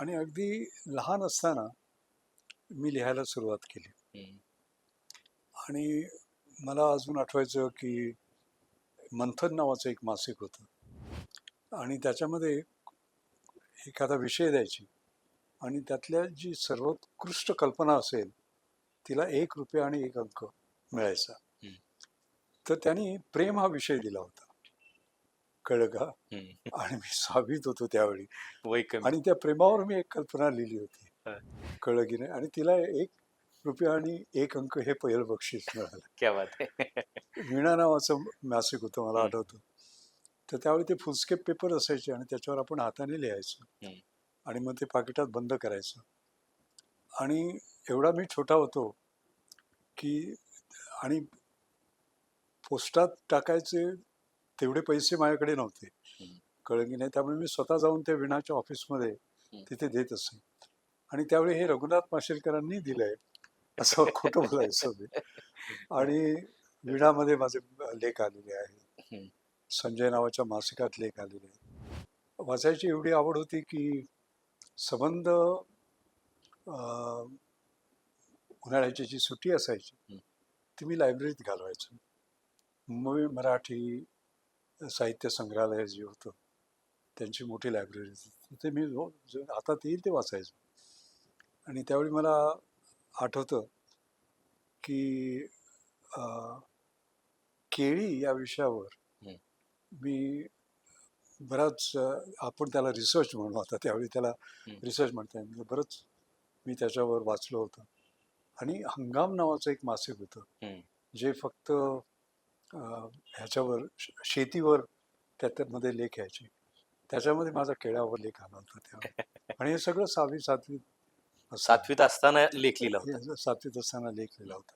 आणि अगदी लहान असताना मी लिहायला सुरुवात केली. आणि मला अजून आठवायचं की मंथन नावाचं एक मासिक होतं आणि त्याच्यामध्ये एखादा विषय द्यायची आणि त्यातल्या जी सर्वोत्कृष्ट कल्पना असेल तिला एक रुपया आणि एक अंक मिळायचा. तर त्यांनी प्रेम हा विषय दिला होता कळलं का. आणि मी सहावीत होतो त्यावेळी. आणि त्या प्रेमावर मी एक कल्पना लिहिली होती. कळलं की नाही आणि तिला एक रुपया आणि एक अंक हे पहिलं बक्षीस मिळालं. क्या बात आहे वीणा नावाचं मासिक होतं मला. आठवतं. तर त्यावेळी ते फुलस्केप पेपर असायचे आणि त्याच्यावर आपण हाताने लिहायचं. आणि मग ते पाकिटात बंद करायचं. आणि एवढा मी छोटा होतो की आणि पोस्टात टाकायचे तेवढे पैसे माझ्याकडे नव्हते. कळलं की नाही त्यामुळे मी स्वतः जाऊन त्या विणाच्या ऑफिसमध्ये. तिथे देत असे आणि त्यावेळी हे रघुनाथ माशेलकरांनी दिलंय असं खोटं बोलायचं आणि विणामध्ये माझे लेख आलेले आहेत. संजय नावाच्या मासिकात लेख आलेले आहेत वाचायची एवढी आवड होती की संबंध उन्हाळ्याची जी सुट्टी असायची. ती मी लायब्ररीत घालवायचो मराठी साहित्य संग्रहालय जे होतं त्यांची मोठी लायब्ररी होती तिथे मी हातात येईल ते वाचायचो आणि त्यावेळी मला आठवतं की केळी या विषयावर. मी बराच आपण त्याला रिसर्च म्हणू आता त्यावेळी त्याला. रिसर्च म्हणता येईल बरंच मी त्याच्यावर वाचलं होतं आणि हंगाम नावाचं एक मासिक होतं. जे फक्त ह्याच्यावर शेतीवर त्याच्यामध्ये लेख यायचे. त्याच्यामध्ये माझा केळ्यावर लेख आला होता त्यावेळी आणि हे सगळं सहावी सातवीत असताना- सातवीत असताना लेख लिहिला होता. सातवीत असताना लेख लिहिला होता.